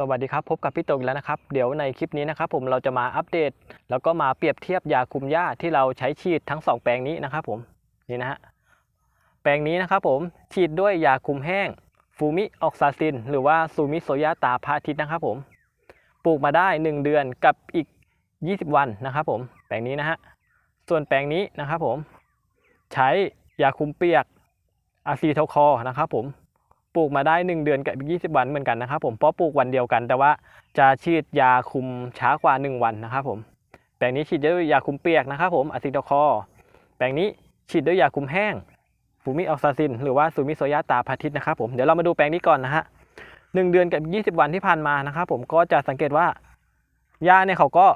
สวัสดีครับพบกับพี่ตงอีกแล้วนะครับ เดี๋ยวในคลิปนี้นะครับผมเราจะมาอัปเดต แล้วก็มาเปรียบเทียบยาคุมหญ้าที่เราใช้ฉีดทั้งสองแปลงนี้นะครับผมนี่นะฮะแปลงนี้นะครับผมฉีดด้วยยาคุมแห้งฟูมิออกซาซิน หรือว่าซูมิโซยาตาพาทิตนะครับผมปลูกมาได้ 1 เดือนกับอีก 20 วันนะครับผมแปลงนี้นะฮะส่วนแปลงนี้นะครับผมใช้ยาคุมเปียกอะซีโทคอร์นะครับผม ปลูกมาได้ 1 เดือนกับอีก20 วันเหมือนกันนะครับผมเพราะปลูกวันเดียวกัน แต่ว่าจะฉีดยาคุมช้ากว่า 1 วันนะครับผมแปลงนี้ฉีดด้วยยาคุมเปียกนะครับผมอะซิโตคอร์แปลงนี้ฉีดด้วยยาคุมแห้งฟูมิออกซาซิน หรือว่าซูมิโซยาตาพาทิตนะครับผมเดี๋ยวเรามาดูแปลงนี้ก่อนนะฮะหนึ่งเดือนกับ 20 วันที่ผ่านมานะครับผมก็จะสังเกตว่าหญ้าเนี่ยเขาก็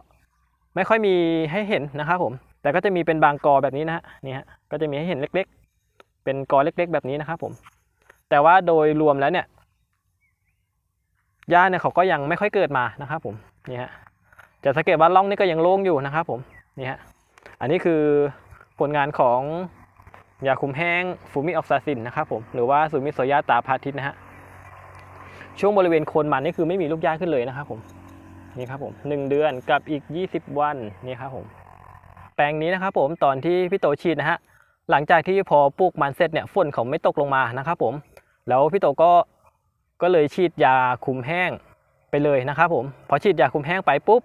ไม่ค่อยมีให้เห็นนะครับผมแต่ก็จะมีเป็นบางกอแบบนี้นะฮะนี่ฮะก็จะมีให้เห็นเล็ก ๆ เป็นกอเล็ก ๆ แบบนี้นะครับผม แต่ว่าโดยรวมแล้วเนี่ยหญ้าเนี่ยเขาก็ยังไม่ค่อยเกิดมานะครับผมนี่ฮะจะสังเกตว่าร่องนี่ก็ยังโล่งอยู่นะครับผมนี่ฮะอันนี้คือผลงานของยาคุมแห้งฟูมิออกซาซินนะครับผมหรือว่าซูมิโซยาตาพาทิตนะฮะช่วงบริเวณโคนมันนี่คือไม่มีลูกหญ้าขึ้นเลยนะครับผมนี่ครับผมหนึ่งเดือนกับอีก 20 วันนี่ครับผมแปลงนี้นะครับผมตอนที่พี่โตฉีดนะฮะหลังจากที่พอปลูกมันเสร็จเนี่ยฝนเขาไม่ตกลงมานะครับผม แล้วพี่โตก็ก็เลยฉีดยาคุมแห้งไปเลยนะครับผมพอฉีดยาคุมแห้งไปปุ๊บ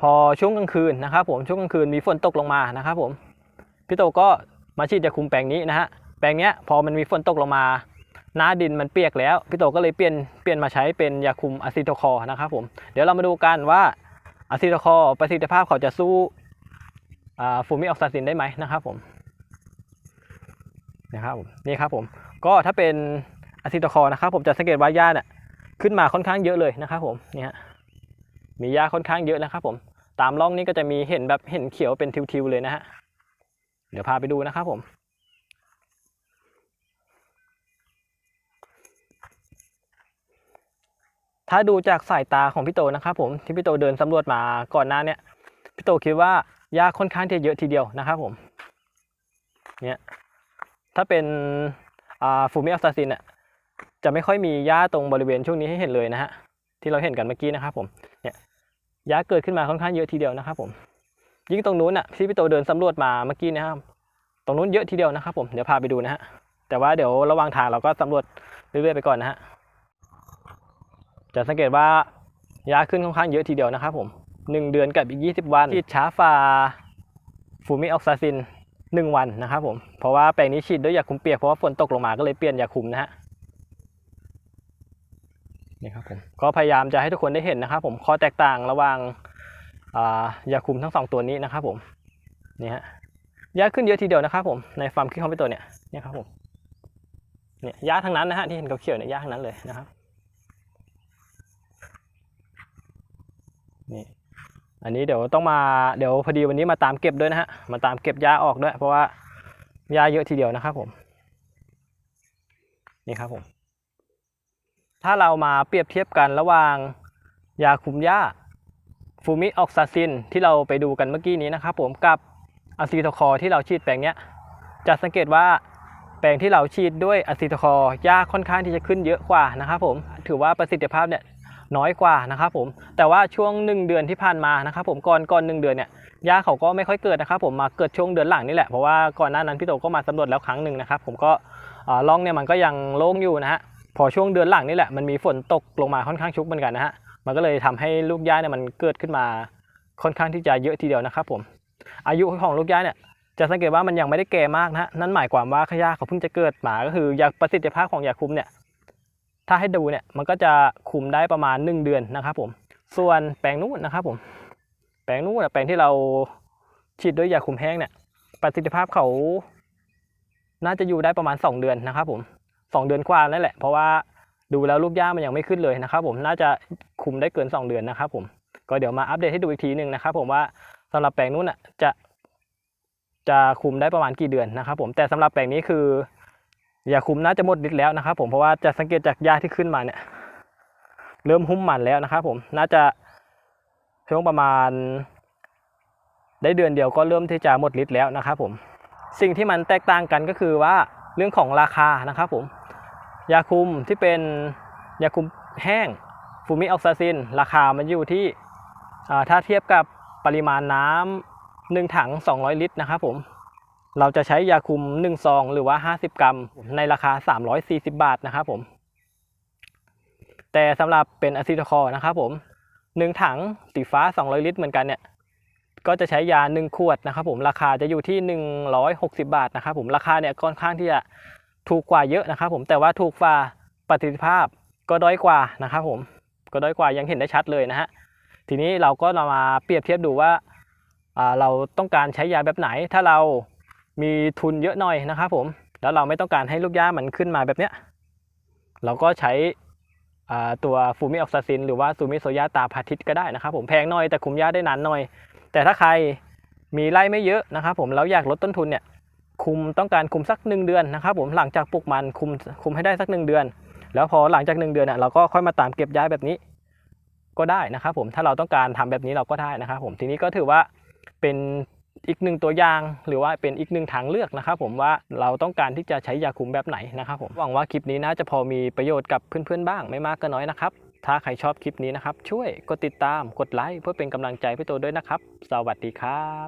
พอช่วงกลางคืนนะครับผมช่วงกลางคืนมีฝนตกลงมานะครับผมพี่โตก็มาฉีดยาคุมแปลงนี้นะฮะแปลงเนี้ยพอมันมีฝนตกลงมาหน้าดินมันเปียกแล้วพี่โตก็เลยเปลี่ยนเปลี่ยนมาใช้เป็นยาคุมอะซิโทคอร์นะครับผมเดี๋ยวเรามาดูกันว่าอะซิโทคอร์ประสิทธิภาพเขาจะสู้ฟูมิออกซาซินได้ไหมนะครับผม นะครับผมนี่ครับผมก็ถ้าเป็นอะซิโตคอนะครับผมจะสังเกตว่าหญ้าเนี่ยขึ้นมาค่อนข้างเยอะเลยนะครับผมนี่ฮะมีหญ้าค่อนข้างเยอะนะครับผมตามร่องนี้ก็จะมีเห็นแบบเห็นเขียวเป็นทิวๆเลยนะฮะเดี๋ยวพาไปดูนะครับผมถ้าดูจากสายตาของพี่โตนะครับผมที่พี่โตเดินสำรวจมาก่อนหน้าเนี่ยพี่โตคิดว่าหญ้าค่อนข้างที่เยอะทีเดียวนะครับผมเนี่ย ถ้าเป็นฟูมิอัลซาซินอะจะไม่ค่อยมีหญ้าตรงบริเวณช่วงนี้ให้เห็นเลยนะฮะที่เราเห็นกันเมื่อกี้นะครับผมเนี่ยหญ้าเกิดขึ้นมาค่อนข้างเยอะทีเดียวนะครับผมยิ่งตรงนู้นอะที่พี่โตเดินสำรวจมาเมื่อกี้นะครับตรงนู้นเยอะทีเดียวนะครับผมเดี๋ยวพาไปดูนะฮะแต่ว่าเดี๋ยวระหว่างทางเราก็สำรวจเรื่อยๆไปก่อนนะฮะจะสังเกตว่าหญ้าขึ้นค่อนข้างเยอะทีเดียวนะครับผมหนึ่งเดือนกับอีก 20 วันฉีดช้าฟาฟูมิออกซาซิน 1 วันนะครับผมเพราะว่าแปลงนี้ฉีดด้วยยาคุมเปียกเพราะว่าฝนตกลงมาก็เลยเปลี่ยนยาคุมนะฮะนี่ครับผมก็พยายามจะให้ทุกคนได้เห็นนะครับ ผมข้อแตกต่างระหว่างยาคุมทั้งสองตัวนี้นะครับผมนี่ฮะยาขึ้นเยอะทีเดียวนะครับผมในฟาร์มคิคอมพิวเตอร์เนี่ยนี่ครับผมเนี่ยยาทั้งนั้นนะฮะที่เห็นเขียวเนี่ยยาทั้งนั้นเลยนะครับนี่ อันนี้เดี๋ยวต้องมาเดี๋ยวพอดีวันนี้มาตามเก็บด้วยนะฮะมาตามเก็บยาออกด้วย เพราะว่ายาเยอะทีเดียวนะครับผมนี่ครับผมถ้าเรามาเปรียบเทียบกันระหว่างยาคุมหญ้าฟูมิออกซาซินที่เราไปดูกันเมื่อกี้นี้นะครับผมกับอะซิโทคอที่เราฉีดแปลงเนี้ยจะสังเกตว่าแปลงที่เราฉีดด้วยอะซิโทคอหญ้าค่อนข้างที่จะขึ้นเยอะกว่านะครับผมถือว่าประสิทธิภาพเนี่ย น้อยกว่านะครับผมแต่ว่าช่วง 1 เดือนที่ผ่านมานะครับผมก่อนก่อนหเดือนเนี่ยหญ้าเขาก็ไม่ค่อยเกิดนะครับผมมาเกิดช่วงเดือนหลังนี่แหละเพราะว่าก่อนหน้านั้นพี่โตก็มาสำรวจแล้วครั้งหนึ่งนะครับผมก็ร่องเนี่ยมันก็ยังโล่งอยู่นะฮะพอช่วงเดือนหลังนี่แหละมันมีฝนตกลงมาค่อนข้างชุกเหมือนกันนะฮะมันก็เลยทำให้ลูกหญ้าเนี่ยมันเกิดขึ้นมาค่อนข้างที่จะเยอะทีเดียวนะครับผมอายุของลูกหญ้าเนี่ยจะสังเกตว่ามันยังไม่ได้แก่มากนะนั่นหมายความว่าขยะเขาเพิ่งจะเกิดมาก็คือยาประสิทธิภาพของยาคุมเนี่ย ถ้าให้ดูเนี่ยมันก็จะคุมได้ประมาณ 1 เดือนนะครับผม ส่วนแปลงนู้นนะครับผม แปลงนู้นแปลงที่เราฉีดด้วยยาคุมแห้งเนี่ยประสิทธิภาพเขาน่าจะอยู่ได้ประมาณ 2 เดือนนะครับผม 2 เดือนกว่านั่นแหละ เพราะว่าดูแล้วลูกหญ้ามันยังไม่ขึ้นเลยนะครับผมน่าจะคุมได้เกิน 2 เดือนนะครับผมก็เดี๋ยวมาอัปเดตให้ดูอีกทีหนึ่งนะครับผมว่าสำหรับแปลงนู้นอะจะจะคุมได้ประมาณกี่เดือนนะครับผมแต่สำหรับแปลงนี้คือ ยาคุมน่าจะหมดฤทธิ์แล้วนะครับ ผมเพราะว่าจะสังเกตจากหญ้าที่ขึ้นมาเนี่ย เริ่มหุ้มมันแล้วนะครับ ผมน่าจะช่วงประมาณ ได้เดือนเดียวก็เริ่มที่จะหมดฤทธิ์แล้วนะครับ ผม สิ่งที่มันแตกต่างกันก็คือว่าเรื่องของราคานะครับ ผมยาคุมที่เป็นยาคุมแห้งฟูมิออกซาซิน ราคามันอยู่ที่ถ้าเทียบกับปริมาณน้ำหนึ่งถัง 200 ลิตรนะครับผม เราจะใช้ยาคุม1ซองหรือว่า 50 กรัม ในราคา 340 บาทนะครับผม แต่สำหรับเป็นอะซิโทคอร์นะครับผม1ถังสีฟ้า 200 ลิตรเหมือนกันเนี่ย ก็จะใช้ยา 1 ขวดนะครับผม ราคาจะอยู่ที่ 160 บาทนะครับผม ราคาเนี่ยค่อนข้างที่จะถูกกว่าเยอะนะครับผม แต่ว่าถูกกว่าประสิทธิภาพก็ด้อยกว่านะครับผม ก็ด้อยกว่ายังเห็นได้ชัดเลยนะฮะ ทีนี้เราก็ามาเปรียบเทียบดูว่าเราต้องการใช้ยาแบบไหน ถ้าเรา มีทุนเยอะหน่อยนะครับผม แล้วเราไม่ต้องการให้ลูกย่ามันขึ้นมาแบบเนี้ย เราก็ใช้ตัวฟูมิออกซาซิน หรือว่าซูมิโซยาตาพาทิตก็ได้นะครับผมแพงหน่อยแต่คุมยาได้นานหน่อย แต่ถ้าใครมีไร่ไม่เยอะนะครับผมแล้วอยากลดต้นทุนเนี่ยคุมต้องการคุมสักหนึ่งเดือนนะครับผมหลังจากปลูกมันคุมคุมให้ได้สักหนึ่งเดือน แล้วพอหลังจากหนึ่งเดือนเนี่ยเราก็ค่อยมาตามเก็บย้ายแบบนี้ ก็ได้นะครับผมถ้าเราต้องการทำแบบนี้เราก็ได้นะครับผมทีนี้ก็ถือว่าเป็น อีกหนึ่งตัวอย่างหรือว่าเป็นอีกหนึ่งทางเลือกนะครับผมว่าเราต้องการที่จะใช้ยาคุมแบบไหนนะครับผมหวังว่าคลิปนี้น่าจะพอมีประโยชน์กับเพื่อนๆบ้างไม่มากก็น้อยนะครับถ้าใครชอบคลิปนี้นะครับ ช่วยกดติดตามกดไลค์เพื่อเป็นกำลังใจพี่โตด้วยนะครับ สวัสดีครับ